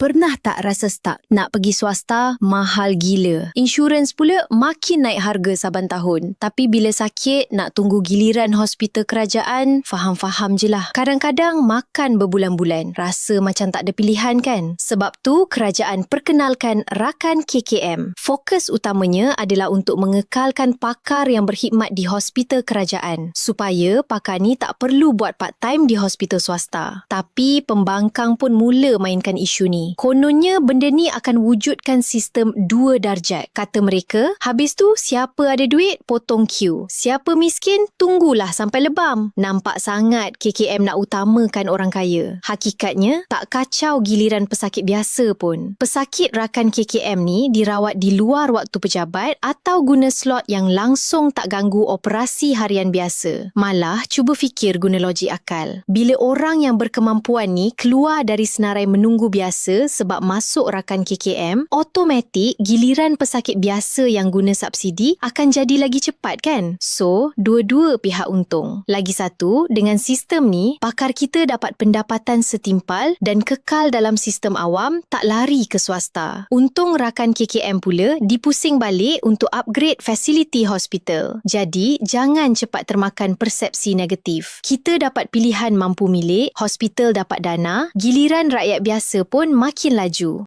Pernah tak rasa stuck? Nak pergi swasta, mahal gila. Insurans pula makin naik harga saban tahun. Tapi bila sakit, nak tunggu giliran hospital kerajaan, faham-faham je lah. Kadang-kadang makan berbulan-bulan. Rasa macam tak ada pilihan kan? Sebab tu, kerajaan perkenalkan Rakan KKM. Fokus utamanya adalah untuk mengekalkan pakar yang berkhidmat di hospital kerajaan. Supaya pakar ni tak perlu buat part-time di hospital swasta. Tapi pembangkang pun mula mainkan isu ni. Kononnya benda ni akan wujudkan sistem dua darjat. Kata mereka, habis tu siapa ada duit, potong queue. Siapa miskin, tunggulah sampai lebam. Nampak sangat KKM nak utamakan orang kaya. Hakikatnya, tak kacau giliran pesakit biasa pun. Pesakit rakan KKM ni dirawat di luar waktu pejabat atau guna slot yang langsung tak ganggu operasi harian biasa. Malah, cuba fikir guna logik akal. Bila orang yang berkemampuan ni keluar dari senarai menunggu biasa sebab masuk rakan KKM, automatik giliran pesakit biasa yang guna subsidi akan jadi lagi cepat kan? So, dua-dua pihak untung. Lagi satu, dengan sistem ni, pakar kita dapat pendapatan setimpal dan kekal dalam sistem awam tak lari ke swasta. Untung rakan KKM pula dipusing balik untuk upgrade fasiliti hospital. Jadi, jangan cepat termakan persepsi negatif. Kita dapat pilihan mampu milik, hospital dapat dana, giliran rakyat biasa pun makin laju.